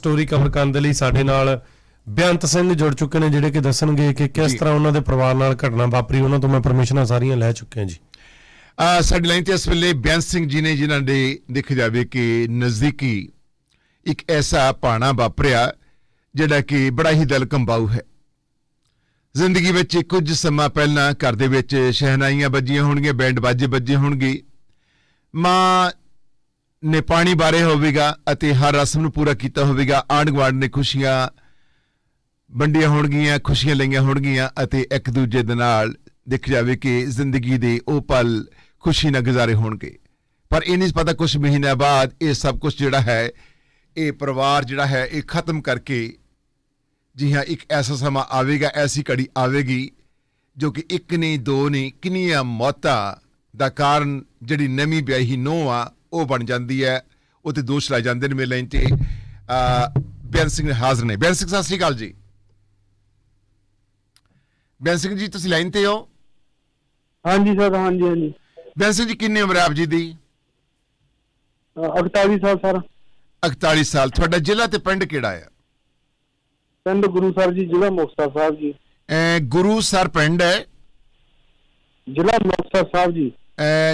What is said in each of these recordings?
Story cover ਕਰਨ ਦੇ ਲਈ ਸਾਡੇ ਨਾਲ ਬੇਅੰਤ ਸਿੰਘ ਜੁੜ ਚੁੱਕੇ ਨੇ ਜਿਹੜੇ ਕਿ ਦੱਸਣਗੇ ਕਿ ਕਿਸ। ਤਰ੍ਹਾਂ ਉਹਨਾਂ ਦੇ ਪਰਿਵਾਰ ਨਾਲ ਘਟਨਾ ਵਾਪਰੀ ਉਹਨਾਂ ਤੋਂ ਮੈਂ ਪਰਮਿਸ਼ਨਾਂ ਸਾਰੀਆਂ ਲੈ ਚੁੱਕਿਆ ਜੀ। ਆ ਸਾਡੀ ਲਾਈਨ ਤੇ ਇਸ ਵੇਲੇ ਬੇਅੰਤ ਸਿੰਘ ਜੀ ਨੇ ਜਿਨ੍ਹਾਂ ਦੇ ਦੇਖਿਆ ਜਾਵੇ ਕਿ ਨਜ਼ਦੀਕੀ ਇੱਕ ਐਸਾ ਪਾਣਾ ਵਾਪਰਿਆ ਜਿਹੜਾ ਕਿ ਬੜਾ ਹੀ ਦਿਲ ਕੰਬਾਊ ਹੈ। ਜ਼ਿੰਦਗੀ ਵਿੱਚ ਕੁਝ ਸਮਾਂ ਪਹਿਲਾਂ ਘਰ ਦੇ ਵਿੱਚ ਸ਼ਹਿਨਾਈਆਂ ਵੱਜੀਆਂ ਹੋਣਗੀਆਂ ਬੈਂਡ ਬਾਜੇ ਵੱਜੇ ਹੋਣਗੇ। ਮਾਂ ਨੇ ਪਾਣੀ ਬਾਰੇ ਹੋਵੇਗਾ ਅਤੇ ਹਰ ਰਸਮ ਨੂੰ ਪੂਰਾ ਕੀਤਾ ਹੋਵੇਗਾ। ਆਂਢ ਗੁਆਂਢ ਨੇ ਖੁਸ਼ੀਆਂ ਵੰਡੀਆਂ ਹੋਣਗੀਆਂ, ਖੁਸ਼ੀਆਂ ਲਈਆਂ ਹੋਣਗੀਆਂ ਅਤੇ ਇੱਕ ਦੂਜੇ ਦੇ ਨਾਲ ਦਿਖ ਜਾਵੇ ਕਿ ਜ਼ਿੰਦਗੀ ਦੇ ਉਹ ਪਲ ਖੁਸ਼ੀ ਨਾਲ ਗੁਜ਼ਾਰੇ ਹੋਣਗੇ। ਪਰ ਇਹ ਨਹੀਂ ਪਤਾ ਕੁਝ ਮਹੀਨਿਆਂ ਬਾਅਦ ਇਹ ਸਭ ਕੁਝ ਜਿਹੜਾ ਹੈ, ਇਹ ਪਰਿਵਾਰ ਜਿਹੜਾ ਹੈ, ਇਹ ਖਤਮ ਕਰਕੇ ਜੀ ਹਾਂ, ਇੱਕ ਐਸਾ ਸਮਾਂ ਆਵੇਗਾ, ਐਸੀ ਘੜੀ ਆਵੇਗੀ ਜੋ ਕਿ ਇੱਕ ਨਹੀਂ, ਦੋ ਨਹੀਂ, ਕਿੰਨੀਆਂ ਮੌਤਾਂ ਦਾ ਕਾਰਨ ਜਿਹੜੀ ਨਵੀਂ ਵਿਆਹੀ ਨੂੰਹ ਆ ਉਹ ਬਣ ਜਾਂਦੀ ਹੈ। ਉਹ ਤੇ ਦੋਸ਼ ਲਾਏ ਜਾਂਦੇ ਨੇ ਮੇਰੇ ਲਾਈਨ ਤੇ ਬੇਅੰਤ ਸਿੰਘ ਹਾਜ਼ਰ ਨੇ। ਬੇਅੰਤ ਸਿੰਘ ਸਤਿ ਸ੍ਰੀ ਅਕਾਲ ਜੀ। ਬੇਅੰਤ ਸਿੰਘ ਜੀ ਤੁਸੀਂ ਲਾਈਨ ਤੇ ਹੋ? ਹਾਂਜੀ ਸਰ ਹਾਂਜੀ ਹਾਂਜੀ। ਬੇਅੰਤ ਸਿੰਘ ਜੀ ਕਿੰਨੀ ਉਮਰ ਹੈ ਆਪ ਜੀ ਦੀ? ਅ, 48 ਸਾਲ ਸਰ। 41 ਸਾਲ। ਤੁਹਾਡਾ ਜ਼ਿਲ੍ਹਾ ਤੇ ਪਿੰਡ ਕਿਹੜਾ ਹੈ? ਪਿੰਡ ਗੁਰੂ ਸਰ ਜੀ ਜ਼ਿਲ੍ਹਾ ਮੁਕਤਸਰ ਸਾਹਿਬ ਜੀ। ਗੁਰੂ ਸਰ ਪਿੰਡ ਹੈ? ਜ਼ਿਲ੍ਹਾ ਮੁਕਤਸਰ ਸਾਹਿਬ ਜੀ।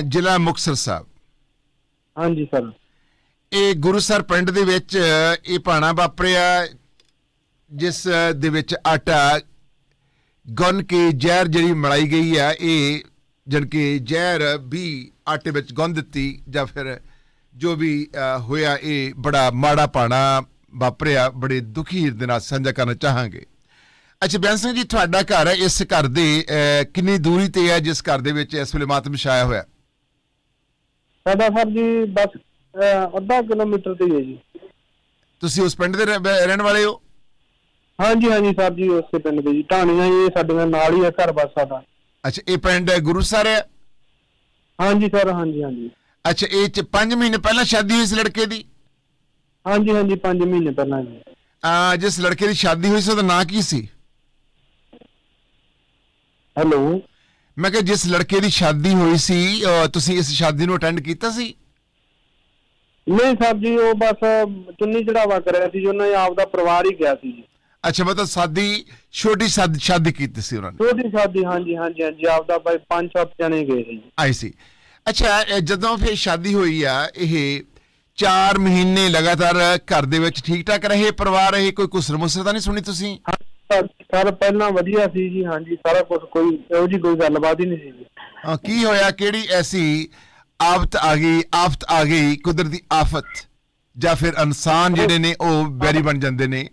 ਜ਼ਿਲ੍ਹਾ ਮੁਕਤਸਰ ਸਾਹਿਬ। ਹਾਂਜੀ, ਸਰ। ਇਹ ਗੁਰੂਸਰ ਪਿੰਡ ਦੇ ਵਿੱਚ ਇਹ ਭਾਣਾ ਵਾਪਰਿਆ, ਜਿਸ ਦੇ ਵਿੱਚ ਆਟਾ ਗੁੰਨ ਕੇ ਜ਼ਹਿਰ ਜਿਹੜੀ ਮਲਾਈ ਗਈ ਆ, ਇਹ ਜਦ ਕਿ ਜ਼ਹਿਰ ਵੀ ਆਟੇ ਵਿੱਚ ਗੁੰਨ ਦਿੱਤੀ, ਜਾਂ ਫਿਰ ਜੋ ਵੀ ਹੋਇਆ, ਇਹ ਬੜਾ ਮਾੜਾ ਭਾਣਾ ਵਾਪਰਿਆ। ਬੜੇ ਦੁਖੀ ਹਿਰਦੇ ਨਾਲ ਸਾਂਝਾ ਕਰਨਾ ਚਾਹਾਂਗੇ। ਅੱਛਾ ਬੈਂਸ ਸਿੰਘ ਜੀ, ਤੁਹਾਡਾ ਘਰ ਹੈ ਇਸ ਘਰ ਦੇ ਕਿੰਨੀ ਦੂਰੀ ਤੇ ਹੈ ਜਿਸ ਘਰ ਦੇ ਵਿੱਚ ਇਸ ਵੇਲੇ ਮਾਤਮ ਛਾਇਆ ਹੋਇਆ? ਸਾਡਾ ਸਰ ਜੀ ਬਸ ਅੱਧਾ ਕਿਲੋਮੀਟਰ ਤੇ ਹੀ ਹੈ ਜੀ। ਤੁਸੀਂ ਉਸ ਪਿੰਡ ਦੇ ਰਹਿ- ਰਹਿਣ ਵਾਲੇ ਹੋ? ਹਾਂਜੀ ਹਾਂਜੀ ਸਰ ਜੀ ਉਸੇ ਪਿੰਡ ਦੇ ਜੀ। ਢਾਣੀਆਂ ਜੀ ਸਾਡੇ ਨਾਲ ਹੀ ਹੈ ਘਰ ਬਸ ਸਾਡਾ। ਅੱਛਾ ਇਹ ਪਿੰਡ ਗੁਰੂਸਰ ਹੈ? ਹਾਂਜੀ ਸਰ ਹਾਂਜੀ ਹਾਂਜੀ। ਅੱਛਾ ਇਹ ਚ 5 ਮਹੀਨੇ ਪਹਿਲਾਂ ਸ਼ਾਦੀ ਹੋਈ ਸੀ ਲੜਕੇ ਦੀ? ਹਾਂਜੀ ਹਾਂਜੀ 5 ਮਹੀਨੇ ਪਹਿਲਾਂ ਜੀ। ਆ ਜਿਸ ਲੜਕੇ ਦੀ ਸ਼ਾਦੀ ਹੋਈ ਸੀ ਉਹਦਾ ਨਾਂ ਕੀ ਸੀ? ਹੈਲੋ। ਮੈਂ ਕਿਹਾ ਜਿਸ ਲੜਕੇ ਦੀ ਸ਼ਾਦੀ ਹੋਈ ਸੀ ਤੁਸੀਂ ਇਸ ਸ਼ਾਦੀ ਨੂੰ ਅਟੈਂਡ ਕੀਤਾ ਸੀ? ਨਹੀਂ ਸਰ ਜੀ ਉਹ ਬਸ ਚੁੰਨੀ ਚੜਾਵਾ ਕਰਿਆ ਸੀ ਜੀ ਉਹਨਾਂ ਨੇ ਆਪ ਦਾ ਪਰਿਵਾਰ ਹੀ ਗਿਆ ਸੀ ਜੀ। ਅੱਛਾ ਮਤਲਬ ਸਾਦੀ ਛੋਟੀ ਸ਼ਾਦੀ ਸ਼ਾਦੀ ਕੀਤੀ ਸੀ ਉਹਨਾਂ ਨੇ? ਛੋਟੀ ਸ਼ਾਦੀ ਹਾਂਜੀ ਹਾਂਜੀ ਹਾਂਜੀ ਆਪ ਦਾ ਬਾਈ ਪੰਜ ਸੱਤ ਜਣੇ ਗਏ ਸੀ ਜੀ। ਆਈ ਸੀ ਅੱਛਾ ਜਦੋਂ ਫਿਰ ਸ਼ਾਦੀ ਹੋਈ ਆ ਇਹ 4 ਮਹੀਨੇ ਲਗਾਤਾਰ ਘਰ ਦੇ ਵਿੱਚ ਠੀਕ ਠਾਕ ਰਹੇ ਪਰਿਵਾਰ ਰਹੇ ਕੋਈ ਕੁਸਰ ਮੁਸਰ ਤਾਂ ਨਹੀਂ ਸੁਣੀ ਤੁਸੀਂ? ਸਰ ਪਹਿਲਾਂ ਵਧੀਆ ਸੀ ਜੀ ਹਾਂਜੀ ਸਾਰਾ ਕੁਝ ਕੋਈ ਇਹੋ ਜੀ ਕੋਈ ਗੱਲਬਾਤ ਹੀ ਨਹੀਂ ਸੀ ਜੀ। ਅਹ ਕੀ ਹੋਇਆ? ਕਿਹੜੀ ਐਸੀ ਆਫਤ ਆ ਗਈ? ਆਫਤ ਆ ਗਈ ਕੁਦਰਤੀ ਆਫਤ ਜਾਂ ਫਿਰ ਇਨਸਾਨ ਜਿਹੜੇ ਨੇ ਉਹ ਬੈਰੀ ਬਣ ਜਾਂਦੇ ਨੇ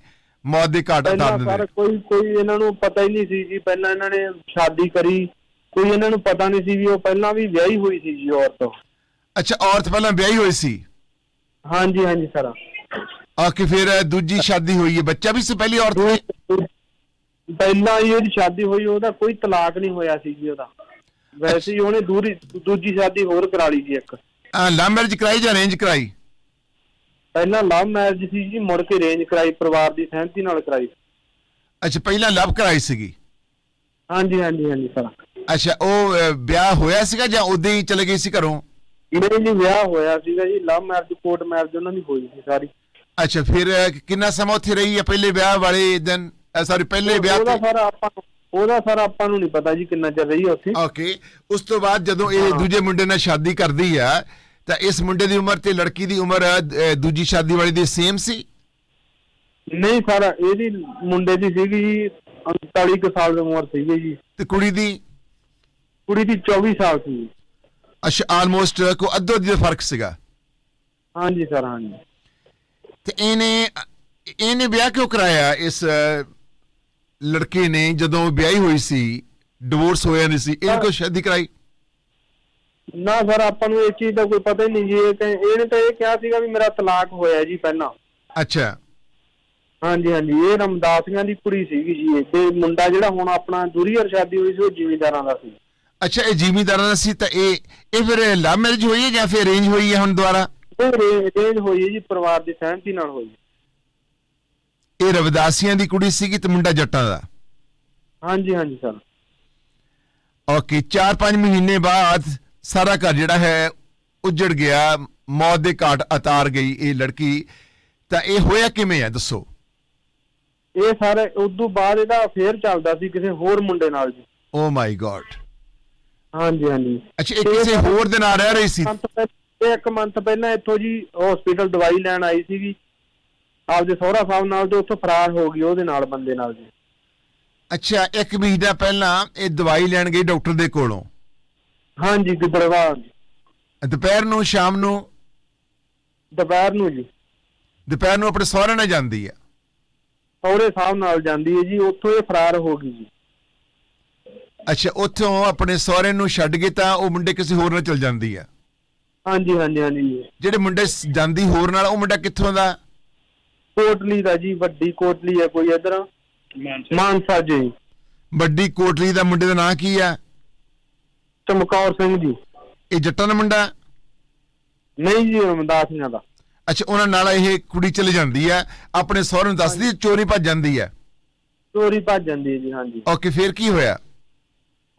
ਮੌਤ ਦੇ ਘਾਟ ਉਤਾਰ ਪਹਿਲਾਂ ਦਿੰਦੇ ਸਰ ਨੇ ਕੋਈ ਕੋਈ ਇਹਨਾਂ ਨੂੰ ਪਤਾ ਹੀ ਨਹੀਂ ਸੀ ਜੀ। ਪਹਿਲਾਂ ਇਹਨਾਂ ਨੇ ਸ਼ਾਦੀ ਕਰੀ ਕੋਈ ਇਹਨਾਂ ਨੂੰ ਪਤਾ ਨਹੀਂ ਸੀ ਵੀ ਉਹ ਪਹਿਲਾਂ ਵੀ ਵਿਆਹੀ ਹੋਈ ਸੀ ਜੀ ਔਰਤ। ਅੱਛਾ ਔਰਤ ਪਹਿਲਾਂ ਵਿਆਹੀ ਹੋਈ ਸੀ? ਹਾਂਜੀ ਹਾਂਜੀ ਸਰ। ਆ ਕਿ ਫਿਰ ਦੂਜੀ ਸ਼ਾਦੀ ਹੋਈ ਹੈ। ਬੱਚਾ ਵੀ ਸੀ ਪਹਿਲੀ ਔਰਤ ਦੀ? ਪਹਿਲਾਂ ਹੀ ਉਹਦੀ ਸ਼ਾਦੀ ਹੋਈ ਉਹਦਾ ਕੋਈ ਤਲਾਕ ਨਹੀਂ ਹੋਇਆ ਸੀ ਜੀ ਉਹਦਾ। ਵੈਸੇ ਹੀ ਉਹਨੇ ਦੂਰੀ ਦੂਜੀ ਸ਼ਾਦੀ ਹੋਰ ਕਰਾ ਲਈ ਜੀ ਇੱਕ। ਲਵ ਮੈਰਿਜ ਕਰਾਈ ਜਾਂ ਅਰੇਂਜ ਕਰਾਈ? ਪਹਿਲਾਂ ਲਵ ਮੈਰਿਜ ਸੀ ਜੀ ਮੁੜ ਕੇ ਰੇਂਜ ਕਰਾਈ ਪਰਿਵਾਰ ਦੀ ਸਹਿਮਤੀ ਨਾਲ ਕਰਾਈ। ਅੱਛਾ ਪਹਿਲਾਂ ਲਵ ਕਰਾਈ ਸੀਗੀ? ਹਾਂਜੀ ਹਾਂਜੀ ਹਾਂਜੀ ਸਰ। ਅੱਛਾ ਉਹ ਅਹ, ਵਿਆਹ ਹੋਇਆ ਸੀਗਾ ਜਾਂ ਉਦਾਂ ਹੀ ਚਲੇ ਗਈ ਸੀ ਘਰੋਂ? ਇਹਨੇ ਜੀ ਵਿਆਹ ਹੋਇਆ ਸੀਗਾ ਜੀ ਲਵ ਮੈਰਿਜ ਕੋਰਟ ਮੈਰਿਜ ਉਹਨਾਂ ਦੀ ਹੋਈ ਸੀ ਸਾਰੀ। ਅੱਛਾ ਫਿਰ ਅਹ, ਕਿੰਨਾ ਸਮਾਂ ਉੱਥੇ ਰਹੀ ਹੈ ਪਹਿਲੇ ਵਿਆਹ ਵਾਲੇ ਦਿਨ? ਸੌਰੀ ਪਹਿਲੇ ਵਿਆਹ ਉਹਦਾ ਤੇ ਸਰ ਆਪਾਂ ਨੂੰ ਉਹਦਾ ਸਰ ਆਪਾਂ ਨੂੰ ਨਹੀਂ ਪਤਾ ਜੀ ਕਿੰਨਾ ਚਿਰ ਰਹੀ ਆ ਉੱਥੇ। ਓਕੇ ਉਸ ਤੋਂ ਬਾਅਦ ਜਦੋਂ ਇਹ। ਦੂਜੇ ਮੁੰਡੇ ਨਾਲ ਸ਼ਾਦੀ ਕਰਦੀ ਆ ਤਾਂ ਇਸ ਮੁੰਡੇ ਦੀ ਉਮਰ ਤੇ ਲੜਕੀ ਦੀ ਉਮਰ ਦੂਜੀ ਸ਼ਾਦੀ ਵਾਲੀ ਦੀ ਸੇਮ ਸੀ? ਨਹੀਂ ਸਰ ਇਹਦੀ ਮੁੰਡੇ ਦੀ ਸੀਗੀ ਜੀ 39 ਕੁ ਸਾਲ ਦੀ ਉਮਰ ਸੀਗੀ ਜੀ। ਤੇ ਕੁੜੀ ਦੀ? ਕੁੜੀ ਦੀ 24 ਸਾਲ ਸੀ। ਅੱਛਾ ਆਲਮੋਸਟ ਕੋ ਅੱਧੋ ਅੱਧੀ ਦਾ ਫ਼ਰਕ ਸੀਗਾ? ਹਾਂਜੀ ਸਰ ਹਾਂਜੀ। ਤੇ ਇਹਨੇ ਇਹਨੇ ਵਿਆਹ ਕਿਉਂ ਕਰਾਇਆ ਇਸ ਲੜਕੇ ਨੇ ਜਦੋਂ ਵਿਆਹੀ ਹੋਈ ਸੀ ਡਿਵੋਰਸ ਹੋਇਆ ਨਹੀਂ ਸੀ ਇਹਨੇ ਕੋਈ ਸ਼ਾਦੀ ਕਰਾਈ? ਨਾ ਸਰ ਆਪਾਂ ਨੂੰ ਇਸ ਚੀਜ਼ ਦਾ ਕੋਈ ਪਤਾ ਹੀ ਨਹੀਂ ਜੀ ਇਹ ਤੇ ਇਹਨੇ ਤਾਂ ਇਹ ਕਿਹਾ ਸੀਗਾ ਵੀ ਮੇਰਾ ਤਲਾਕ ਹੋਇਆ ਜੀ ਪਹਿਲਾਂ। ਅੱਛਾ। ਹਾਂਜੀ ਹਾਂਜੀ ਇਹ ਰਮਦਾਸੀਆਂ ਦੀ ਕੁੜੀ ਸੀਗੀ ਜੀ ਇਹ ਤੇ ਮੁੰਡਾ ਜਿਹੜਾ ਹੁਣ ਆਪਣਾ ਦੂਰੀਅਰ ਸ਼ਾਦੀ ਹੋਈ ਸੀ ਉਹ ਜ਼ਿਮੀਂਦਾਰਾਂ ਦਾ ਸੀ। ਅੱਛਾ ਇਹ ਜ਼ਿਮੀਂਦਾਰਾਂ ਦਾ ਸੀ ਤਾਂ ਇਹ ਇਹ ਫਿਰ ਲਵ ਮੈਰਿਜ ਹੋਈ ਹੈ ਜਾਂ ਫਿਰ ਅਰੇਂਜ ਹੋਈ ਹੈ ਹੁਣ ਦੁਬਾਰਾ? ਉਹ ਰੇਂਜ ਹੋਈ ਹੈ ਜੀ ਪਰਿਵਾਰ ਦੀ ਸਹਿਮਤੀ ਨਾਲ ਹੋਈ ਇਹ ਰਵਿਦਾਸੀਆਂ ਦੀ ਕੁੜੀ ਸੀਗੀ ਤੇ ਮੁੰਡਾ ਜੱਟਾਂ ਦਾ? ਹਾਂਜੀ ਹਾਂਜੀ ਸਰ। ਓਕੇ 4-5 ਮਹੀਨੇ ਬਾਅਦ ਸਾਰਾ ਘਰ ਜਿਹੜਾ ਹੈ ਉਜੜ ਗਿਆ ਮੌਤ ਦੇ ਘਾਟ ਉਤਾਰ ਗਈ ਇਹ ਲੜਕੀ। ਤਾਂ ਇਹ ਹੋਇਆ ਕਿਵੇਂ ਆ ਦੱਸੋ? ਇਹ ਸਾਰੇ ਉਦੋਂ ਬਾਅਦ ਇਹਦਾ ਅਫੇਅਰ ਚੱਲਦਾ ਸੀ ਕਿਸੇ ਹੋਰ ਮੁੰਡੇ ਨਾਲ ਜੀ। ਓ ਮਾਈ ਗॉड ਹਾਂਜੀ ਹਾਂਜੀ। ਅੱਛਾ ਇਹ ਕਿਸੇ ਹੋਰ ਦੇ ਨਾਲ ਰਹਿ ਰਹੀ ਸੀ? ਇੱਕ ਮੰਥ ਪਹਿਲਾਂ ਇੱਥੋਂ ਜੀ ਹਸਪੀਟਲ ਦਵਾਈ ਲੈਣ ਆਈ ਸੀਗੀ। ਆਪਦੇ ਸਹੁਰਾ ਸਾਹਿਬ ਨਾਲ ਤੇ ਉੱਥੋਂ ਫਰਾਰ ਹੋ ਗਈ ਉਹਦੇ ਨਾਲ ਬੰਦੇ ਨਾਲ ਜੀ। ਅੱਛਾ ਇੱਕ ਮਹੀਨਾ ਪਹਿਲਾਂ ਇਹ ਦਵਾਈ ਲੈਣ ਗਈ ਡਾਕਟਰ ਦੇ ਕੋਲੋਂ? ਹਾਂਜੀ ਗਿੱਦੜਵਾ ਦੁਪਹਿਰ ਨੂੰ ਸ਼ਾਮ ਨੂੰ? ਦੁਪਹਿਰ ਨੂੰ ਜੀ। ਦੁਪਹਿਰ ਨੂੰ ਆਪਣੇ ਸਹੁਰੇ ਨਾਲ ਜਾਂਦੀ ਆ? ਸਹੁਰੇ ਸਾਹਿਬ ਨਾਲ ਜਾਂਦੀ ਹੈ ਜੀ ਉੱਥੋਂ ਇਹ ਫਰਾਰ ਹੋ ਗਈ ਜੀ। ਅੱਛਾ ਉੱਥੋਂ ਆਪਣੇ ਸਹੁਰੇ ਨੂੰ ਛੱਡ ਕੇ ਤਾਂ ਉਹ ਮੁੰਡੇ ਕਿਸੇ ਹੋਰ ਨਾਲ ਚਲ ਜਾਂਦੀ ਆ? ਹਾਂਜੀ ਹਾਂਜੀ ਹਾਂਜੀ ਜੀ। ਜਿਹੜੇ ਮੁੰਡੇ ਸ- ਜਾਂਦੀ ਹੋਰ ਨਾਲ ਉਹ ਮੁੰਡਾ ਕਿੱਥੋਂ ਦਾ? ਕੋਟਲੀ ਦਾ ਜੀ ਵੱਡੀ ਕੋਟਲੀ ਹੈ ਕੋਈ ਇਧਰ? ਮਾਨਸਾ। ਜੀ। ਵੱਡੀ ਕੋਟਲੀ ਦਾ ਮੁੰਡੇ ਦਾ ਨਾਂ ਕੀ ਆ ਚਮਕੌਰ ਸਿੰਘ ਜੀ। ਇਹ ਜੱਟਾਂ ਦਾ ਮੁੰਡਾ ਨਹੀਂ ਜੀ ਰਮਦਾਸੀਆਂ ਦਾ। ਅੱਛਾ ਉਹਨਾਂ ਨਾਲ ਇਹ ਕੁੜੀ ਚਲੀ ਜਾਂਦੀ ਆ ਆਪਣੇ ਸਹੁਰੇ ਨੂੰ ਦੱਸਦੀ ਚੋਰੀ ਭੱਜ ਜਾਂਦੀ ਆ ਚੋਰੀ ਭੱਜ ਜਾਂਦੀ ਹੈ ਜੀ ਹਾਂਜੀ। ਓਕੇ ਫਿਰ ਕੀ ਹੋਇਆ?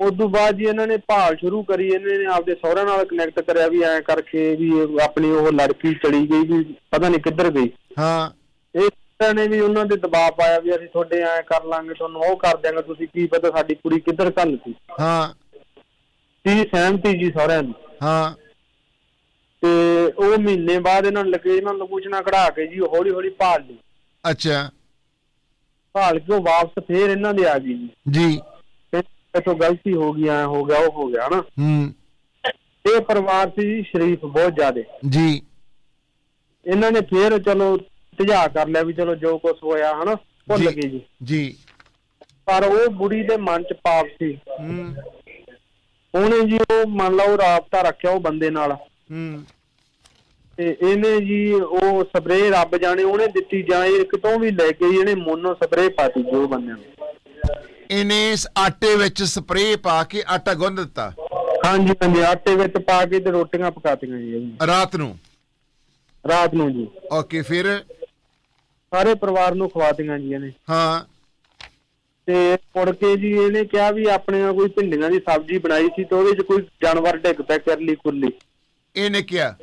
ਉਸ ਤੋਂ ਬਾਅਦ ਜੀ ਇਹਨਾਂ ਨੇ ਭਾਲ ਸ਼ੁਰੂ ਕਰੀ ਇਹਨਾਂ ਨੇ ਆਪਦੇ ਸਹੁਰਿਆਂ ਨਾਲ ਕਨੈਕਟ ਕਰਿਆ ਵੀ ਐਂ ਕਰਕੇ ਵੀ ਆਪਣੀ ਉਹ ਲੜਕੀ ਚਲੀ ਗਈ ਵੀ ਪਤਾ ਨਹੀਂ ਕਿੱਧਰ ਗਈ। ਹਾਂ। ਇਹ ਨੇ ਵੀ ਉਹਨਾਂ ਦੇ ਦਬਾਅ ਪਾਇਆ ਵੀ ਅਸੀਂ ਤੁਹਾਡੇ ਐਂ ਕਰ ਲਾਂਗੇ ਤੁਹਾਨੂੰ ਉਹ ਕਰ ਦਿਆਂਗੇ ਤੁਸੀਂ ਕੀ ਪਤਾ ਸਾਡੀ ਕੁੜੀ ਕਿੱਧਰ ਘੱਲਤੀ ਹਾਂ। ਸੀ ਸਹਿਮਤੀ ਜੀ ਸਹੁਰਿਆਂ ਦੀ। ਹਾਂ। ਤੇ ਉਹ ਮਹੀਨੇ ਬਾਅਦ ਇਹਨਾਂ ਨੂੰ ਲੱਗੇ ਇਹਨਾਂ ਨੂੰ ਪੁੱਛਣਾ ਕਢਾ ਕੇ ਜੀ ਹੌਲੀ ਹੌਲੀ ਭਾਲ ਲਈ। ਅੱਛਾ। ਭਾਲ ਕੇ ਉਹ ਵਾਪਸ ਫੇਰ ਇਹਨਾਂ ਦੇ ਆ ਗਈ ਜੀ। ਜੀ। ਤੇ ਇੱਥੋਂ ਗਲਤੀ ਹੋ ਗਈ ਐ ਹੋ ਗਿਆ ਉਹ ਹੋ ਗਿਆ ਹਨਾ। ਹੂੰ। ਇਹ ਪਰਿਵਾਰ ਸੀ ਜੀ ਸ਼ਰੀਫ ਬਹੁਤ ਜ਼ਿਆਦੇ। ਜੀ। ਇਹਨਾਂ ਨੇ ਫੇਰ ਚਲੋ ਤਜਾ ਕਰ ਲਿਆ ਵੀ ਚਲੋ ਜੋ ਕੁਝ ਹੋਇਆ ਹਨਾ ਭੁੱਲ। ਗਏ ਜੀ। ਜੀ। ਪਰ ਉਹ ਬੁੜੀ ਦੇ ਮਨ ਚ ਪਾਪ ਸੀ। ਹੂੰ। ਉਹਨੇ ਜੀ ਉਹ ਮੰਨ ਲਾ ਉਹ ਰਾਬਤਾ ਰੱਖਿਆ ਉਹ ਬੰਦੇ ਨਾਲ। ਹੂੰ। ਤੇ ਇਹਨੇ ਜੀ ਉਹ ਸਪਰੇਅ ਰੱਬ ਜਾਣੇ ਉਹਨੇ ਦਿੱਤੀ ਜਾਂ ਇਹ ਕਿਤੋਂ ਵੀ ਲੈ ਕੇ ਇਹਨੇ ਮੋਨੋ ਸਪਰੇਅ ਪਾਤੀ ਜੋ ਬੰਦਿਆਂ ਨੂੰ। ਇਹਨੇ ਇਸ ਆਟੇ ਵਿੱਚ ਸਪਰੇਅ ਪਾ ਕੇ ਆਟਾ ਗੁੰਨ ਦਿੱਤਾ? ਹਾਂਜੀ ਹਾਂਜੀ ਆਟੇ ਵਿੱਚ ਪਾ ਕੇ ਤੇ ਰੋਟੀਆਂ ਪਕਾਤੀਆਂ ਜੀ। ਰਾਤ ਨੂੰ? ਰਾਤ ਨੂੰ ਜੀ। ਓਕੇ ਫਿਰ? ਸਾਰੇ ਪਰਿਵਾਰ ਨੂੰ ਖਵਾਤੀਆਂ ਜੀ ਇਹਨੇ ਹਾਂ। ਤੇ ਮੁੜ ਕੇ ਜੀ ਇਹਨੇ ਕਿਹਾ ਵੀ ਆਪਣੇ ਨਾਲ ਕੋਈ ਭਿੰਡੀਆਂ ਦੀ ਸਬਜ਼ੀ ਬਣਾਈ ਸੀ ਤੇ ਉਹਦੇ 'ਚ ਕੋਈ ਜਾਨਵਰ ਡਿੱਗ ਪਿਆ ਕਰਲੀ ਕੁਰਲੀ। ਇਹਨੇ ਕਿਹਾ?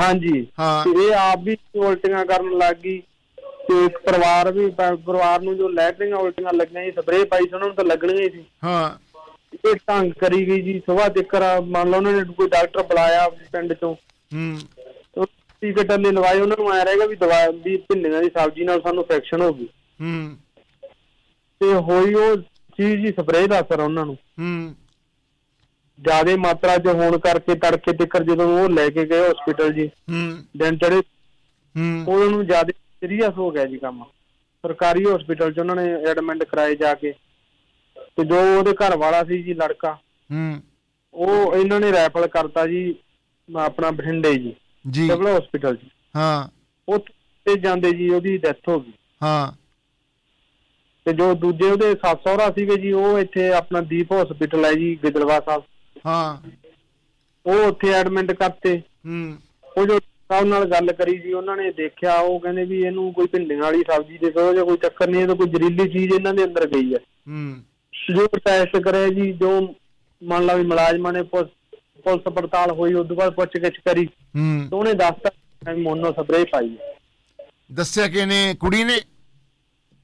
ਹਾਂਜੀ। ਹਾਂ। ਤੇ ਇਹ ਆਪ ਵੀ ਉਲਟੀਆਂ ਕਰਨ ਲੱਗ ਗਈ। ਤੇ ਇੱਕ ਪਰਿਵਾਰ ਵੀ ਪ- ਪਰਿਵਾਰ ਨੂੰ ਜੋ ਲੈਟਰਿੰਗਾਂ ਉਲਟੀਆਂ ਲੱਗੀਆਂ ਸੀ ਸਪਰੇਅ ਪਾਈ ਸੀ ਉਹਨਾਂ ਨੂੰ ਤਾਂ ਲੱਗਣੀਆਂ ਹੀ ਸੀ। ਹਾਂ। ਇਹ ਢੰਗ ਕਰੀ ਗਈ ਜੀ ਸਵੇਰ ਤੱਕ ਮੰਨ ਲਓ ਉਹਨਾਂ ਨੇ ਕੋਈ ਡਾਕਟਰ ਬੁਲਾਇਆ ਪਿੰਡ ਚੋਂ। ਹੂੰ। ਉਹ ਟੀਕੇ ਟੱਲੇ ਲਵਾਏ ਉਹਨਾਂ ਨੂੰ ਆਇਆ ਰਹੇਗਾ ਵੀ ਦਵਾ ਵੀ ਭਿੰਡੀਆਂ ਦੀ ਸਬਜ਼ੀ ਨਾਲ ਸਾਨੂੰ ਇਨਫੈਕਸ਼ਨ ਹੋ ਗਈ। ਹੂੰ। ਤੇ ਹੋਈ ਉਹ ਚੀਜ਼ ਜੀ ਸਪਰੇਅ ਦਾ ਅਸਰ ਉਹਨਾਂ ਨੂੰ। ਹੂੰ। ਜਿਆਦੇ ਮਾਤਰਾ 'ਚ ਹੋਣ ਕਰਕੇ ਤੜਕੇ ਤੱਕ ਜਦੋਂ ਉਹ ਲੈ ਕੇ ਗਏ ਹਸਪੀਟਲ ਜੀ ਹੂੰ। ਦਿਨ ਚੜੇ ਹੂੰ। ਉਹਨਾਂ ਨੂੰ ਜ਼ਿਆਦਾ ਸੀਰੀਅਸ ਹੋ ਗਿਆ ਜੀ ਕੰਮ। ਸਰਕਾਰੀ ਹਸਪੀਟਲ 'ਚ ਉਹਨਾਂ ਨੇ ਐਡਮਿਟ ਕਰਾਏ ਜਾ ਕੇ। ਤੇ ਜੋ ਉਹਦੇ ਘਰ ਵਾਲਾ ਸੀ ਜੀ ਲੜਕਾ। ਹੂੰ। ਉਹ ਇਹਨਾਂ ਨੇ ਰੈਫਰ ਕਰਤਾ ਜੀ ਆਪਣਾ ਬਠਿੰਡੇ ਜੀ। ਜੀ। ਸਿਵਲ ਹਸਪੀਟਲ 'ਚ। ਹਾਂ। ਉੱਥੇ ਜਾਂਦੇ ਜੀ ਉਹਦੀ ਡੈਥ ਹੋ ਗਈ। ਹਾਂ। ਤੇ ਜੋ ਦੂਜੇ ਉਹਦੇ ਸੱਸ ਸਹੁਰਾ ਸੀਗੇ ਜੀ ਉਹ ਇੱਥੇ ਆਪਣਾ ਦੀਪ ਹਸਪੀਟਲ ਹੈ ਜੀ ਗਿੱਦੜਵਾ ਸਾਹਿਬ। ਹਾਂ। ਉਹ ਉੱਥੇ ਐਡਮਿਟ ਕਰਤੇ। ਹੂੰ। ਉਹ ਜੋ ਸਾਹਿਬ ਨਾਲ ਗੱਲ ਕਰੀ ਜੀ ਉਹਨਾਂ ਨੇ ਦੇਖਿਆ ਉਹ ਕਹਿੰਦੇ ਵੀ ਇਹਨੂੰ ਕੋਈ ਭਿੰਡੀਆਂ ਵਾਲੀ ਸਬਜ਼ੀ ਦੇ ਦਿਓ ਜਾਂ ਕੋਈ ਚੱਕਰ ਨਹੀਂ ਇਹ ਤਾਂ ਕੋਈ ਜ਼ਹਿਰੀਲੀ ਚੀਜ਼ ਇਹਨਾਂ ਦੇ ਅੰਦਰ ਗਈ ਹੈ। ਹੂੰ। ਜੋ ਟੈਸਟ ਕਰੇ ਜੀ ਜੋ ਮੰਨ ਲਾ ਵੀ ਮੁਲਾਜ਼ਮਾਂ ਨੇ ਪੁਲਿਸ ਪੁਲਿਸ ਪੜਤਾਲ ਹੋਈ ਉਸ ਤੋਂ ਬਾਅਦ ਪੁੱਛ ਗਿੱਛ ਕਰੀ। ਹੂੰ। ਤਾਂ ਉਹਨੇ ਦੱਸਤਾ ਵੀ ਮੋਨੋ ਸਪਰੇਅ ਪਾਈ ਹੈ। ਦੱਸਿਆ ਕਿ ਇਹਨੇ ਕੁੜੀ ਨੇ?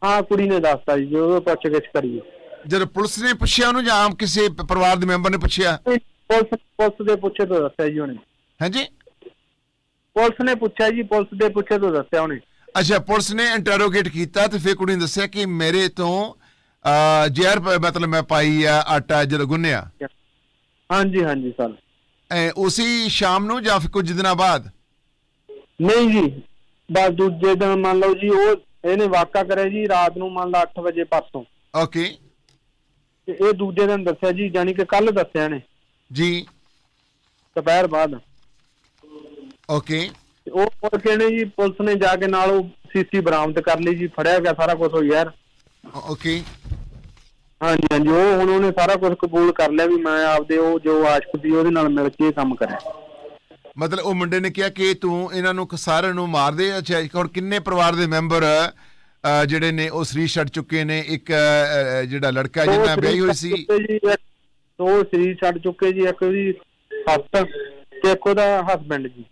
ਹਾਂ ਕੁੜੀ ਨੇ ਦੱਸਤਾ ਜੀ ਜੋ ਉਹ ਪੁੱਛ ਗਿੱਛ ਕਰੀ ਹੈ। ਜਦ ਪੁਲਿਸ ਨੇ ਪੁੱਛਿਆ ਉਹਨੂੰ ਜਾਂ ਆਮ ਕਿਸੇ ਪ- ਪਰਿਵਾਰ ਦੇ ਮੈਂਬਰ ਨੇ ਪੁੱਛਿਆ? ਪੁਲਿਸ ਪੁਲਿਸ ਦੇ ਪੁੱਛੇ ਤੋਂ ਦੱਸਿਆ ਜੀ ਉਹਨੇ। ਹਾਂਜੀ? ਪੁਲਿਸ ਨੇ ਪੁੱਛਿਆ ਜੀ ਪੁਲਿਸ ਦੇ ਪੁੱਛੇ ਤੋਂ ਦੱਸਿਆ ਉਹਨੇ। ਅੱਛਾ ਪੁਲਿਸ ਨੇ ਇੰਟਰੋਗੇਟ ਕੀਤਾ ਤੇ ਫਿਰ ਕੁੜੀ ਨੇ ਦੱਸਿਆ ਕਿ ਮੇਰੇ ਤੋਂ ਅ ਜ਼ਹਿਰ ਪ- ਮਤਲਬ ਮੈਂ ਪਾਈ ਆ ਆਟਾ ਜਦ ਗੁੰਨਿਆ। ਹਾਂਜੀ ਹਾਂਜੀ ਸਰ। ਉਸੇ ਸ਼ਾਮ ਨੂੰ ਜਾਂ ਫਿਰ ਕੁਝ ਦਿਨਾਂ ਬਾਅਦ? ਨਹੀਂ ਜੀ ਬਸ ਦੂਜੇ ਦਿਨ ਮੰਨ ਲਓ ਜੀ ਉਹ ਇਹਨੇ ਵਾਕਾ ਕਰਿਆ ਜੀ ਰਾਤ ਨੂੰ ਮੰਨ ਲਾ 8 ਵਜੇ ਪਰਸੋਂ। ਓਕੇ। ਤੇ ਇਹ ਦੂਜੇ ਦਿਨ ਦੱਸਿਆ ਜੀ ਯਾਨੀ ਕਿ ਕੱਲ ਦੱਸਿਆ ਨੇ ਜੀ। ਦੁਪਹਿਰ ਬਾਅਦ। ਓਕੇ। ਉਹ ਮੁੜ ਕੇ ਨੇ ਜੀ ਪੁਲਿਸ ਨੇ ਜਾ ਕੇ ਨਾਲ ਉਹ ਸੀਸੀ ਬਰਾਮਦ ਕਰ ਲਈ ਜੀ ਫੜਿਆ ਗਿਆ ਸਾਰਾ ਕੁਝ ਹੋ ਯਾਰ ਓਕੇ। ਹਾਂਜੀ ਹਾਂਜੀ ਉਹ ਹੁਣ ਉਹਨੇ ਸਾਰਾ ਕੁਝ ਕਬੂਲ ਕਰ ਲਿਆ ਵੀ ਮੈਂ ਆਪਦੇ ਉਹ ਜੋ ਆਸ਼ਕ ਸੀ ਉਹਦੇ ਨਾਲ ਮਿਲ ਕੇ ਕੰਮ ਕਰਿਆ। ਮਤਲਬ ਉਹ ਮੁੰਡੇ ਨੇ ਕਿਹਾ ਕਿ ਤੂੰ ਇਹਨਾਂ ਨੂੰ ਸਾਰਿਆਂ ਨੂੰ ਮਾਰ ਦੇ ਅੱਛਾ ਹੁਣ ਕਿੰਨੇ ਪਰਿਵਾਰ ਦੇ ਮੈਂਬਰ ਅ, ਜਿਹੜੇ ਨੇ ਉਹ ਸਰੀਰ ਛੱਡ ਚੁੱਕੇ ਨੇ ਇੱਕ ਅ, ਅ, ਜਿਹੜਾ ਲੜਕਾ ਦੋ ਜਿਹਨਾਂ ਵਿਆਹੀ ਹੋਈ ਸਰੀਰ ਸੀ ਛੱਡ ਚੁੱਕੇ ਜੀ, ਇੱਕ- ਦੋ ਸਰੀਰ ਛੱਡ ਚੁੱਕੇ ਜੀ ਇੱਕ ਉਹਦੀ ਸੱਸ ਤੇ ਇੱਕ ਉਹਦਾ ਹਸਬੈਂਡ ਜੀ।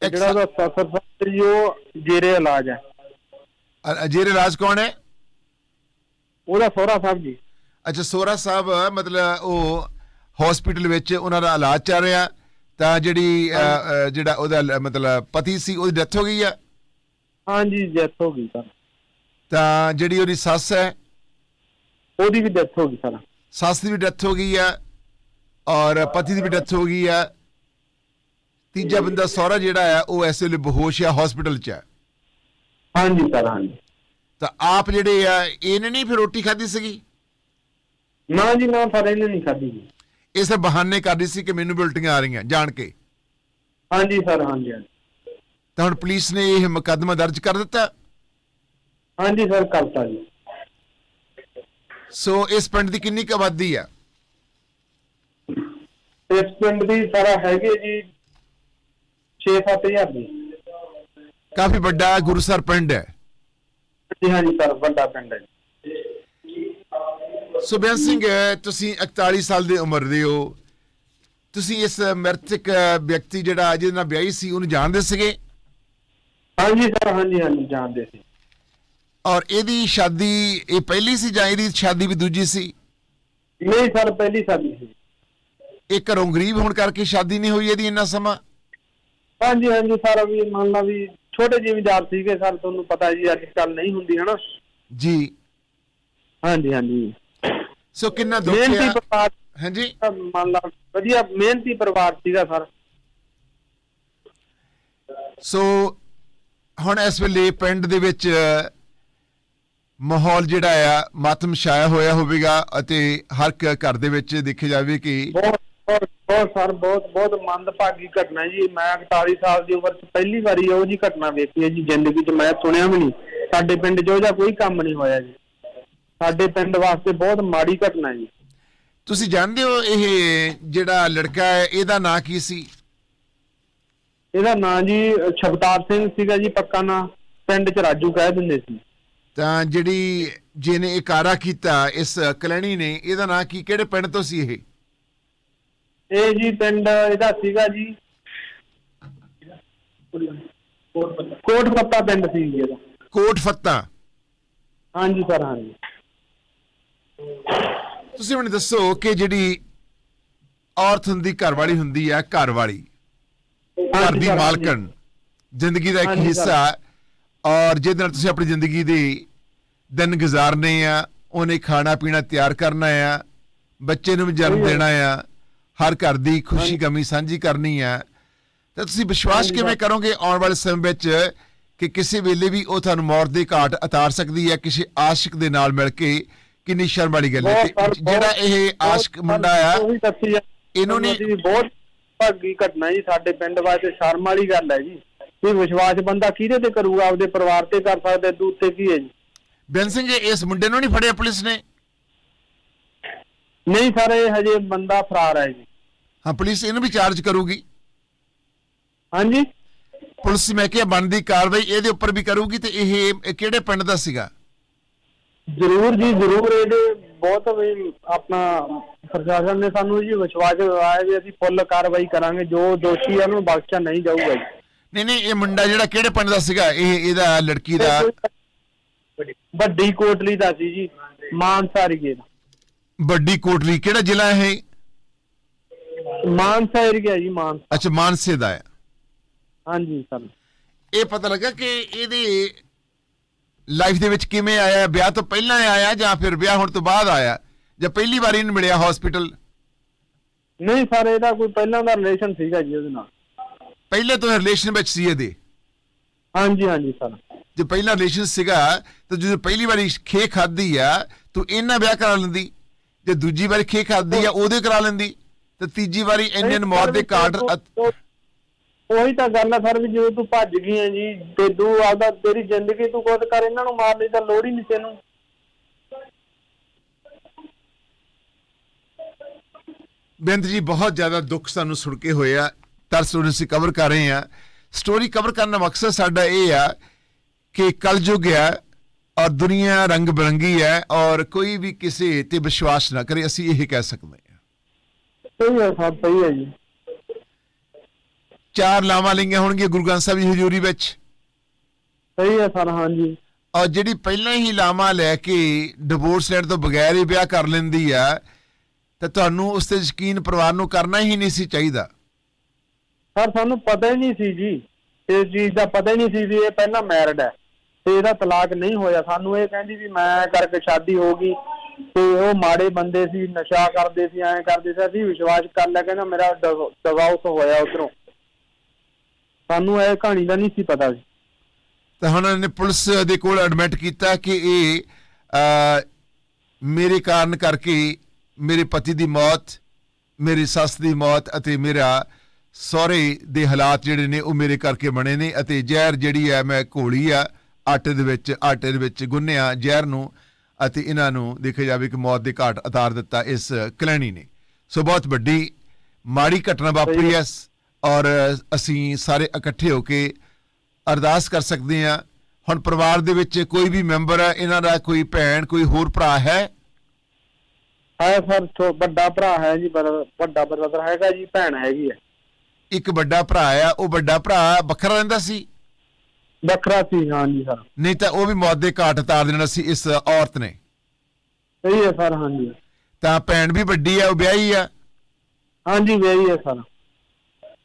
ਤੇ ਜਿਹੜਾ ਉਹਦਾ ਸਸਰ ਸਾਹਿਬ ਜੀ ਉਹ ਜੇਰੇ ਇਲਾਜ ਹੈ। ਅ- ਅਜੇਰ ਇਲਾਜ ਕੌਣ ਹੈ? ਉਹਦਾ ਸਹੁਰਾ ਸਾਹਿਬ ਜੀ। ਅੱਛਾ ਸੋਰਾ ਸਾਹਿਬ ਮਤਲਬ ਉਹ ਹਸਪੀਟਲ ਵਿੱਚ ਉਹਨਾਂ ਦਾ ਇਲਾਜ ਚੱਲ ਰਿਹਾ ਤਾਂ ਜਿਹੜੀ ਅ, ਅ, ਜਿਹੜਾ ਉਹਦਾ ਲ- ਮਤਲਬ ਪਤੀ ਸੀ ਉਹਦੀ ਡੈਥ ਹੋ ਗਈ ਆ? ਹਾਂਜੀ ਡੈਥ ਹੋ ਗਈ ਸਰ। ਤਾਂ ਜਿਹੜੀ ਉਹਦੀ ਸੱਸ ਹੈ? ਉਹਦੀ ਵੀ ਡੈਥ ਹੋ ਗਈ ਸਰ। ਸੱਸ ਦੀ ਵੀ ਡੈਥ ਹੋ ਗਈ ਆ ਔਰ ਪਤੀ ਦੀ ਵੀ ਡੈਥ ਹੋ ਗਈ ਆ। ਤੀਜਾ ਬੰਦਾ ਸਹੁਰਾ ਜਿਹੜਾ ਆ ਉਹ ਇਸ ਵੇਲੇ ਬੇਹੋਸ਼ ਆ ਹਸਪੀਟਲ 'ਚ ਹੈ ਹਾਂਜੀ ਸਰ ਹਾਂਜੀ। ਤਾਂ ਆਪ ਜਿਹੜੇ ਆ ਇਹਨੇ ਨਹੀਂ ਫਿਰ ਰੋਟੀ ਖਾਧੀ ਸੀਗੀ? ਨਾ ਜੀ ਨਾ ਸਰ ਇਹਨੇ ਨਹੀਂ ਖਾਧੀ ਜੀ। ਇਸ ਬਹਾਨੇ ਕਰਦੀ ਸੀ ਕਿ ਮੈਨੂੰ ਵੀ ਉਲਟੀਆਂ ਆ ਰਹੀਆਂ ਜਾਣ ਕੇ? ਹਾਂਜੀ ਸਰ ਹਾਂਜੀ ਹਾਂਜੀ। ਤਾਂ ਹੁਣ ਪੁਲਿਸ ਨੇ ਇਹ ਮੁਕੱਦਮਾ ਦਰਜ ਕਰ ਦਿੱਤਾ? ਹਾਂਜੀ ਸਰ ਕਰਤਾ ਜੀ। ਸੋ ਇਸ ਪਿੰਡ ਦੀ ਕਿੰਨੀ ਕੁ ਆਬਾਦੀ ਆ? ਇਸ ਪਿੰਡ ਦੀ ਸਾਰਾ ਹੈਗੇ ਜੀ 6-7000 ਦੀ। ਕਾਫੀ ਵੱਡਾ ਗੁਰੂਸਰ ਪਿੰਡ ਹੈ। ਜੀ ਹਾਂਜੀ ਸਰ ਵੱਡਾ ਪਿੰਡ ਹੈ ਜੀ। ਸੁਬਿਆਨ ਸਿੰਘ ਤੁਸੀਂ 41 ਸਾਲ ਦੀ ਉਮਰ ਦੇ ਹੋ। ਤੁਸੀਂ ਇਸ ਮ੍ਰਿਤਕ ਵਿਅਕਤੀ ਜਿਹੜਾ ਜਿਹਦੇ ਨਾਲ ਵਿਆਹੀ ਸੀ ਉਹਨੂੰ ਜਾਣਦੇ ਸੀਗੇ? ਹਾਂਜੀ ਸਰ ਹਾਂਜੀ ਹਾਂਜੀ ਜਾਣਦੇ ਸੀ। ਔਰ ਇਹਦੀ ਸ਼ਾਦੀ ਇਹ ਪਹਿਲੀ ਸੀ ਜਾਂ ਇਹਦੀ ਸ਼ਾਦੀ ਵੀ ਦੂਜੀ ਸੀ? ਨਹੀਂ ਸਰ ਪਹਿਲੀ ਸਾਡੀ ਸੀ। ਇਹ ਘਰੋਂ ਗਰੀਬ ਹੋਣ ਕਰਕੇ ਸ਼ਾਦੀ ਨਹੀਂ ਹੋਈ ਇਹਦੀ ਇੰਨਾ ਸਮਾਂ? ਹਾਂਜੀ ਹਾਂਜੀ ਸਰ ਵੀ ਮੰਨ ਲਾ ਵੀ ਛੋਟੇ ਜ਼ਿਮੀਦਾਰ ਸੀਗੇ ਸਰ ਤੁਹਾਨੂੰ ਪਤਾ ਜੀ ਅੱਜ ਕੱਲ ਨਹੀਂ ਹੁੰਦੀ ਹਨਾ ਜੀ। ਹਾਂਜੀ ਹਾਂਜੀ। ਸੋ ਕਿੰਨਾ ਦੁੱਖ ਮਿਹਨਤੀ ਆ ਪਰਿਵਾਰ ਹਾਂਜੀ। ਮੰਨ ਲਾ ਵਧੀਆ ਮਿਹਨਤੀ ਪਰਿਵਾਰ ਸੀਗਾ ਸਰ। ਸੋ ਹੁਣ ਇਸ ਵੇਲੇ ਪਿੰਡ ਦੇ ਵਿੱਚ ਮਾਹੌਲ ਜਿਹੜਾ ਆ ਮਾਤਮ ਛਾਇਆ ਹੋਇਆ ਹੋਵੇਗਾ ਅਤੇ ਹਰ ਇੱਕ ਘਰ ਦੇ ਵਿੱਚ ਦੇਖਿਆ ਜਾਵੇ ਕਿ ਬਹੁਤ ਬਹੁਤ ਬਹੁਤ ਸਰ ਬਹੁਤ ਬਹੁਤ ਮੰਦਭਾਗੀ ਘਟਨਾ ਜੀ। ਮੈਂ 41 ਸਾਲ ਦੀ ਉਮਰ 'ਚ ਪਹਿਲੀ ਵਾਰੀ ਉਹ ਜੀ ਘਟਨਾ ਵੇਖੀ ਹੈ ਜੀ ਜ਼ਿੰਦਗੀ 'ਚ ਮੈਂ ਸੁਣਿਆ ਵੀ ਨਹੀਂ। ਸਾਡੇ ਪਿੰਡ 'ਚ ਉਹ ਜਿਹਾ ਕੋਈ ਕੰਮ ਨਹੀਂ ਹੋਇਆ ਜੀ। ਸਾਡੇ ਪਿੰਡ ਵਾਸਤੇ ਬਹੁਤ ਮਾੜੀ ਘਟਨਾ ਹੈ ਜੀ। ਤੁਸੀਂ ਜਾਣਦੇ ਹੋ ਇਹ ਜਿਹੜਾ ਲੜਕਾ ਹੈ ਇਹਦਾ ਨਾਂ ਕੀ ਸੀ? ਇਹਦਾ ਨਾਂ ਜੀ ਛਬਤਾਰ ਸਿੰਘ ਸੀਗਾ ਜੀ ਪੱਕਾ ਨਾਂ ਪਿੰਡ 'ਚ ਰਾਜੂ ਕਹਿ ਦਿੰਦੇ ਸੀ। ਤਾਂ ਜਿਹੜੀ ਜਿਹਨੇ ਇਕਾਰਾ ਕੀਤਾ ਇਸ ਕਲੈਣੀ ਨੇ ਇਹਦਾ ਨਾਂ ਕੀ ਕਿਹੜੇ ਪਿੰਡ ਤੋਂ ਸੀ ਇਹ? ਇਹ ਜੀ ਪਿੰਡ ਇਹਦਾ ਸੀਗਾ ਜੀ ਕੋਟ ਪੱਤਾ ਪਿੰਡ ਸੀ ਜੀ ਇਹਦਾ। ਕੋਟ ਫੱਤਾ ਹਾਂਜੀ ਸਰ ਹਾਂਜੀ। ਤੁਸੀਂ ਮੈਨੂੰ ਦੱਸੋ ਕਿ ਜਿਹੜੀ ਔਰਤ ਹੁੰਦੀ ਘਰ ਵਾਲੀ ਹੁੰਦੀ ਹੈ ਘਰ ਵਾਲੀ ਘਰ ਦੀ। ਮਾਲਕਣ ਜ਼ਿੰਦਗੀ ਦਾ ਇੱਕ। ਹਿੱਸਾ ਔਰ ਜਿਹਦੇ ਨਾਲ ਤੁਸੀਂ ਆਪਣੀ ਜ਼ਿੰਦਗੀ ਦੇ ਦਿਨ ਗੁਜ਼ਾਰਨੇ ਆ ਉਹਨੇ ਖਾਣਾ ਪੀਣਾ ਤਿਆਰ ਕਰਨਾ ਆ ਬੱਚੇ ਨੂੰ ਵੀ ਜਨਮ। ਦੇਣਾ ਆ ਹਰ ਘਰ ਦੀ ਖੁਸ਼ੀ। ਕਮੀ ਸਾਂਝੀ ਕਰਨੀ ਆ ਤਾਂ ਤੁਸੀਂ ਵਿਸ਼ਵਾਸ ਕਿਵੇਂ। ਕਰੋਗੇ ਆਉਣ ਵਾਲੇ ਸਮੇਂ ਵਿੱਚ ਕਿ ਕਿਸੇ ਵੇਲੇ ਵੀ ਉਹ ਤੁਹਾਨੂੰ ਮੌਤ ਦੇ ਘਾਟ ਉਤਾਰ ਸਕਦੀ ਹੈ ਕਿਸੇ ਆਸ਼ਿਕ ਦੇ ਨਾਲ ਮਿਲ ਕੇ ਕਿੰਨੀ ਸ਼ਰਮ ਵਾਲੀ ਗੱਲ ਹੈ। ਬਹੁਤ ਤੇ ਸਰ, ਜਿਹੜਾ ਬਹੁਤ- ਇਹ ਆਸ਼ਿਕ ਮੁੰਡਾ ਆ ਉਹੀ ਦੱਸੀ ਜਾ- ਇਹਨੂੰ ਨਹੀਂ- ਜੀ ਬਹੁਤ ਭਾਗੀ ਘਟਨਾ ਜੀ ਸਾਡੇ ਪਿੰਡ ਵਾਸਤੇ ਸ਼ਰਮ ਵਾਲੀ ਗੱਲ ਹੈ ਜੀ। ਇਹ ਵਿਸ਼ਵਾਸ ਬੰਦਾ ਕਿਹਦੇ ਤੇ ਕਰੂਗਾ? ਆਪਦੇ ਪਰਿਵਾਰ ਤੇ ਕਰ ਸਕਦਾ ਦੂਤ ਤੇ ਕੀ ਹੈ ਜੀ? ਬੈਨ ਸਿੰਘ ਇਸ ਮੁੰਡੇ ਨੂੰ ਨਹੀਂ ਫੜਿਆ ਪੁਲਿਸ ਨੇ? ਨਹੀਂ ਸਰ ਇਹ ਹਜੇ ਬੰਦਾ ਫਰਾਰ ਹੈ ਜੀ। ਹਾਂ ਪੁਲਿਸ ਇਹਨੂੰ ਵੀ ਚਾਰਜ ਕਰੂਗੀ। ਹਾਂਜੀ? ਪੁਲਿਸ ਮੈਂ ਕਿਹਾ ਬਣਦੀ ਕਾਰਵਾਈ ਇਹਦੇ ਉੱਪਰ ਵੀ ਕਰੂਗੀ ਤੇ ਇਹ ਇਹ ਕਿਹੜੇ ਪਿੰਡ ਦਾ ਸੀਗਾ? ਜ਼ਰੂਰ ਜੀ ਜ਼ਰੂਰ ਇਹਦੇ ਬਹੁਤ ਵੀ ਆਪਣਾ ਪ੍ਰਸ਼ਾਸਨ ਨੇ ਸਾਨੂੰ ਜੀ ਵਿਸ਼ਵਾਸ ਦਿਵਾਇਆ ਵੀ ਅਸੀਂ ਫੁੱਲ ਕਾਰਵਾਈ ਕਰਾਂਗੇ ਜੋ ਦੋਸ਼ੀ ਹੈ ਉਹਨੂੰ ਬਖਸ਼ਿਆ ਨਹੀਂ ਜਾਊਗਾ ਜੀ। ਨਹੀਂ ਨਹੀਂ ਇਹ ਮੁੰਡਾ ਜਿਹੜਾ ਕਿਹੜੇ ਪਿੰਡ ਦਾ ਸੀਗਾ? ਇਹ ਇਹਦਾ ਲੜਕੀ ਦਾ? ਵੱਡੀ ਕੋਟਲੀ ਦਾ ਸੀ ਜੀ ਮਾਨਸਾ ਏਰੀਏ ਦਾ। ਵੱਡੀ ਕੋਟਲੀ ਕਿਹੜਾ ਜ਼ਿਲ੍ਹਾ ਹੈ? ਮਾਨਸਾ ਏਰੀਆ ਜੀ ਮਾਨਸਾ। ਅੱਛਾ ਮਾਨਸੇ ਦਾ ਹੈ। ਹਾਂਜੀ ਸਰ। ਇਹ ਪਤਾ ਲੱਗਾ ਕਿ ਇਹਦੀ ਲਾਈਫ ਦੇ ਵਿੱਚ ਕਿਵੇਂ ਆਇਆ? ਵਿਆਹ ਤੋਂ ਪਹਿਲਾਂ ਆਇਆ ਜਾਂ ਫਿਰ ਵਿਆਹ ਹੋਣ ਤੋਂ ਬਾਅਦ ਆਇਆ? ਜਾਂ ਪਹਿਲੀ ਵਾਰੀ ਇਹਨੂੰ ਮਿਲਿਆ ਹਸਪੀਟਲ ਨਹੀਂ ਸਰ ਇਹਦਾ ਕੋਈ ਪਹਿਲਾਂ ਦਾ ਰਿਲੇਸ਼ਨ ਸੀਗਾ ਜੀ ਉਹਦੇ ਨਾਲ। ਪਹਿਲੇ ਤੋਂ ਰਿਲੇਸ਼ਨ ਵਿੱਚ ਸੀ ਇਹਦੇ? ਹਾਂਜੀ ਹਾਂਜੀ ਸਰ। ਜੇ ਪਹਿਲਾ ਰਿਲੇਸ਼ਨ ਸੀਗਾ ਤਾਂ ਜਦੋਂ ਪਹਿਲੀ ਵਾਰੀ ਖੇ ਖਾਦੀ ਆ ਤੂੰ ਇਹਨਾਂ ਵਿਆਹ ਕਰਾ ਲੈਂਦੀ। ਜੇ ਦੂਜੀ ਵਾਰੀ ਖੇ ਖਾਦੀ ਆ ਉਹਦੇ ਕਰਾ ਲੈਂਦੀ। ਤੇ ਤੀਜੀ ਵਾਰੀ ਇੰਡੀਅਨ ਮੌਤ ਦੇ ਕਾਰਡ ਉਹ- ਤਾਂ ਗੱਲ ਆ ਸਰ ਵੀ ਜਦੋਂ ਤੂੰ ਭੱਜ ਗਈ ਹੈ ਜੀ ਤੇ ਤੂੰ ਆਪਦਾ ਤੇਰੀ ਜ਼ਿੰਦਗੀ ਤੂੰ ਖੁਦ ਕਰ ਇਹਨਾਂ ਨੂੰ ਮਾਰ ਲਈ ਤਾਂ ਲੋੜ ਹੀ ਨਹੀਂ ਤੈਨੂੰ। ਬੇਅੰਤ ਜੀ ਬਹੁਤ ਜ਼ਿਆਦਾ ਦੁੱਖ ਸਾਨੂੰ ਸੁਣ ਕੇ ਹੋਇਆ। ਤਰਸ ਨੂੰ ਅਸੀਂ ਕਵਰ ਕਰ ਰਹੇ ਆ। ਸਟੋਰੀ ਕਵਰ ਕਰਨ ਦਾ ਮਕਸਦ ਸਾਡਾ ਇਹ ਆ ਕਿ ਕਲਯੁਗ ਹੈ ਔਰ ਦੁਨੀਆ ਰੰਗ ਬਰੰਗੀ ਹੈ ਔਰ ਕੋਈ ਵੀ ਕਿਸੇ ਤੇ ਵਿਸ਼ਵਾਸ ਨਾ ਕਰੇ ਅਸੀਂ ਇਹ ਕਹਿ ਸਕਦੇ ਹਾਂ ਸਹੀ ਹੈ ਸਰ ਸਹੀ ਹੈ ਜੀ। ਚਾਰ ਲਾਵਾਂ ਲਈਆਂ ਹੋਣਗੀਆਂ ਗੁਰੂ ਗ੍ਰੰਥ ਸਾਹਿਬ ਦੀ ਹਜ਼ੂਰੀ ਵਿੱਚ। ਸਹੀ ਹੈ ਸਰ ਹਾਂਜੀ। ਔਰ ਜਿਹੜੀ ਪਹਿਲਾਂ ਹੀ ਲਾਵਾਂ ਲੈ ਕੇ ਡਿਵੋਰਸ ਲੈਣ ਤੋਂ ਬਗੈਰ ਹੀ ਵਿਆਹ ਕਰ ਲੈਂਦੀ ਆ ਤਾਂ ਤੁਹਾਨੂੰ ਉਸ ਤੇ ਯਕੀਨ ਪਰਿਵਾਰ ਨੂੰ ਕਰਨਾ ਹੀ ਨਹੀਂ ਸੀ ਚਾਹੀਦਾ। ਸਰ ਸਾਨੂੰ ਪਤਾ ਹੀ ਨਹੀਂ ਸੀ ਜੀ। ਇਸ ਚੀਜ਼ ਦਾ ਪਤਾ ਹੀ ਨਹੀਂ ਸੀ ਵੀ ਇਹ ਪਹਿਲਾਂ ਮੈਰਿਡ ਹੈ। ਤੇ ਇਹਦਾ ਤਲਾਕ ਨਹੀਂ ਹੋਇਆ। ਸਾਨੂੰ ਇਹ ਕਹਿੰਦੀ ਵੀ ਮੈਂ ਕਰਕੇ ਸ਼ਾਦੀ ਹੋ ਗਈ। ਤੇ ਉਹ ਮਾੜੇ ਬੰਦੇ ਸੀ ਨਸ਼ਾ ਕਰਦੇ ਸੀ ਐਂ ਕਰਦੇ ਸੀ। ਅਸੀਂ ਵਿਸ਼ਵਾਸ ਕਰ ਲਿਆ ਕਹਿੰਦਾ ਮੇਰਾ ਡਿਵੋਰਸ ਹੋਇਆ ਉਧਰੋਂ। ਸਾਨੂੰ ਇਹ ਕਹਾਣੀ ਦਾ ਨਹੀਂ ਸੀ ਪਤਾ ਸੀ ਤਾਂ ਹੁਣ ਉਹਨੇ ਪੁਲਿਸ ਦੇ ਕੋਲ ਐਡਮਿਟ ਕੀਤਾ ਕਿ ਇਹ ਮੇਰੇ ਕਾਰਨ ਕਰਕੇ ਮੇਰੇ ਪਤੀ ਦੀ ਮੌਤ ਮੇਰੀ ਸੱਸ ਦੀ ਮੌਤ ਅਤੇ ਮੇਰਾ ਸਹੁਰੇ ਦੇ ਹਾਲਾਤ ਜਿਹੜੇ ਨੇ ਉਹ ਮੇਰੇ ਕਰਕੇ ਬਣੇ ਨੇ ਅਤੇ ਜ਼ਹਿਰ ਜਿਹੜੀ ਹੈ ਮੈਂ ਘੋਲੀ ਆ ਆਟੇ ਦੇ ਵਿੱਚ ਆਟੇ ਦੇ ਵਿੱਚ ਗੁੰਨਿਆ ਜ਼ਹਿਰ ਨੂੰ ਅਤੇ ਇਹਨਾਂ ਨੂੰ ਦੇਖਿਆ ਜਾਵੇ ਕਿ ਮੌਤ ਦੇ ਘਾਟ ਉਤਾਰ ਦਿੱਤਾ ਇਸ ਕਲੈਣੀ ਨੇ। ਸੋ ਬਹੁਤ ਵੱਡੀ ਮਾੜੀ ਘਟਨਾ ਵਾਪਰੀ ਹੈ। ਔਰ ਅਸੀਂ ਸਾਰੇ ਇਕੱਠੇ ਹੋ ਕੇ ਅਰਦਾਸ ਕਰ ਸਕਦੇ ਹਾਂ। ਹੁਣ ਪਰਿਵਾਰ ਦੇ ਵਿੱਚ ਕੋਈ ਵੀ ਮੈਂਬਰ ਹੈ ਇਹਨਾਂ ਦਾ ਕੋਈ ਭੈਣ ਕੋਈ ਹੋਰ ਭਰਾ ਹੈ? ਹੈ ਸਰ ਵੱਡਾ ਭਰਾ ਹੈ ਜੀ ਵੱਡਾ ਬ੍ਰਦਰ ਹੈਗਾ ਜੀ ਭੈਣ ਹੈਗੀ ਹੈ। ਇੱਕ ਵੱਡਾ ਭਰਾ ਆ ਉਹ ਵੱਡਾ ਭਰਾ ਵੱਖਰਾ ਰਹਿੰਦਾ ਸੀ? ਵੱਖਰਾ ਸੀ ਹਾਂਜੀ ਸਰ ਨਹੀਂ ਤਾਂ ਉਹ ਵੀ ਮੌਤ ਦੇ ਘਾਟ ਉਤਾਰ ਦੇਣਾ ਸੀ ਇਸ ਔਰਤ ਨੇ। ਸਹੀ ਹੈ ਸਰ ਹਾਂਜੀ ਤਾਂ ਭੈਣ ਵੀ ਵੱਡੀ ਆ ਉਹ ਵਿਆਹੀ ਆ? ਹਾਂਜੀ ਵੇਰੀ ਹੈ ਸਰ।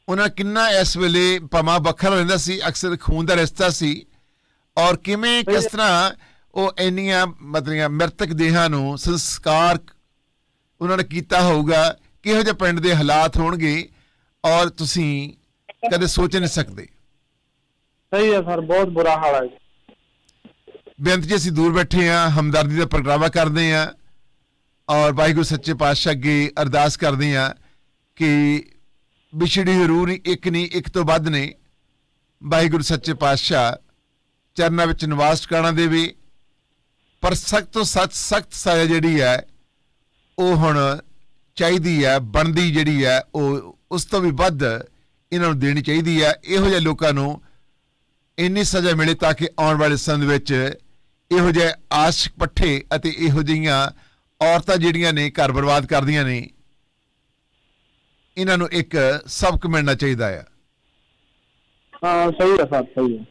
ਉਹਨਾਂ ਕਿੰਨਾ ਇਸ ਵੇਲੇ ਪਮਾ ਵੱਖਰਾ ਰਹਿੰਦਾ ਸੀ ਅਕਸਰ ਖੂਨ ਦਾ ਰਿਸ਼ਤਾ ਸੀ ਔਰ ਕਿਵੇਂ ਕਿਸ ਤਰ੍ਹਾਂ ਉਹ ਇੰਨੀਆਂ ਮਤਲਬ ਮ੍ਰਿਤਕ ਦੇਹਾਂ ਨੂੰ ਸੰਸਕਾਰ ਉਹਨਾਂ ਨੇ ਕੀਤਾ ਹੋਊਗਾ ਕਿਹੋ ਜਿਹੇ ਪਿੰਡ ਦੇ ਹਾਲਾਤ ਹੋਣਗੇ ਔਰ ਤੁਸੀਂ ਕਦੇ ਸੋਚ ਨਹੀਂ ਸਕਦੇ ਸਹੀ ਹੈ ਸਰ ਬਹੁਤ ਬੁਰਾ ਹਾਲ ਹੈ ਜੀ। ਬੇਨਤੀ ਜੀ ਅਸੀਂ ਦੂਰ ਬੈਠੇ ਆ ਹਮਦਰਦੀ ਦਾ ਪ੍ਰਗਟਾਵਾ ਕਰਦੇ ਆ ਔਰ ਵਾਹਿਗੁਰੂ ਸੱਚੇ ਪਾਤਸ਼ਾਹ ਅੱਗੇ ਅਰਦਾਸ ਕਰਦੇ ਆ ਕਿ ਵਿਛੜੀ ਰੂਹ ਨਹੀਂ ਇੱਕ ਨਹੀਂ, ਇੱਕ ਤੋਂ ਵੱਧ ਨੇ ਵਾਹਿਗੁਰੂ ਸੱਚੇ ਪਾਤਸ਼ਾਹ ਚਰਨਾਂ ਵਿੱਚ ਨਿਵਾਸ ਟਿਕਾਣਾ ਦੇਵੇ ਪਰ ਸਖਤ ਤੋਂ ਸਖਤ ਸਖਤ ਸਜ਼ਾ ਜਿਹੜੀ ਹੈ, ਉਹ ਹੁਣ ਚਾਹੀਦੀ ਹੈ, ਬਣਦੀ ਜਿਹੜੀ ਹੈ, ਉਹ ਉਸ ਤੋਂ ਵੀ ਵੱਧ ਇਹਨਾਂ ਨੂੰ ਦੇਣੀ ਚਾਹੀਦੀ ਹੈ। ਇਹੋ ਜਿਹੇ ਲੋਕਾਂ ਨੂੰ ਇੰਨੀ ਸਜ਼ਾ ਮਿਲੇ ਤਾਂ ਕਿ ਆਉਣ ਵਾਲੇ ਸਮੇਂ ਵਿੱਚ ਇਹੋ ਜਿਹੇ ਆਸ਼ਿਕ ਪੱਠੇ ਅਤੇ ਇਹੋ ਜਿਹੀਆਂ ਔਰਤਾਂ ਜਿਹੜੀਆਂ ਨੇ, ਘਰ ਬਰਬਾਦ ਕਰਦੀਆਂ ਨੇ ਇਹਨਾਂ ਨੂੰ ਇੱਕ ਸਬਕ ਮਿਲਣਾ ਚਾਹੀਦਾ ਹੈ ਹਾਂ ਸਹੀ ਹੈ ਸਰ ਸਹੀ ਹੈ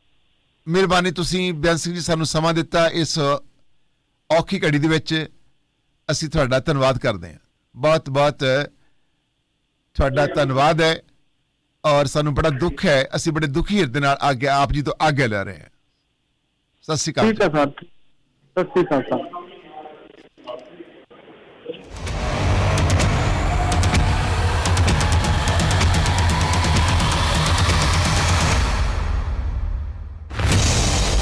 ਮਿਹਰਬਾਨੀ ਤੁਸੀਂ ਬਿਆਨ ਸਿੰਘ ਜੀ ਸਾਨੂੰ ਸਮਾਂ ਦਿੱਤਾ ਇਸ ਔਖੀ ਘੜੀ ਦੇ ਵਿੱਚ। ਅਸੀਂ ਤੁਹਾਡਾ ਧੰਨਵਾਦ ਕਰਦੇ ਹਾਂ। ਬਹੁਤ ਬਹੁਤ ਤੁਹਾਡਾ ਧੰਨਵਾਦ ਹੈ ਔਰ ਸਾਨੂੰ ਬੜਾ ਦੁੱਖ ਹੈ। ਅਸੀਂ ਬੜੇ ਦੁਖੀ ਹਿਰਦੇ ਨਾਲ ਆਗੇ ਆਪ ਜੀ ਤੋਂ ਆਗੇ ਲੈ ਰਹੇ ਹਾਂ। ਸਤਿ ਸ਼੍ਰੀ ਅਕਾਲ ਠੀਕ ਹੈ ਸਰ। ਸਤਿ ਸ਼੍ਰੀ ਅਕਾਲ ਸਰ।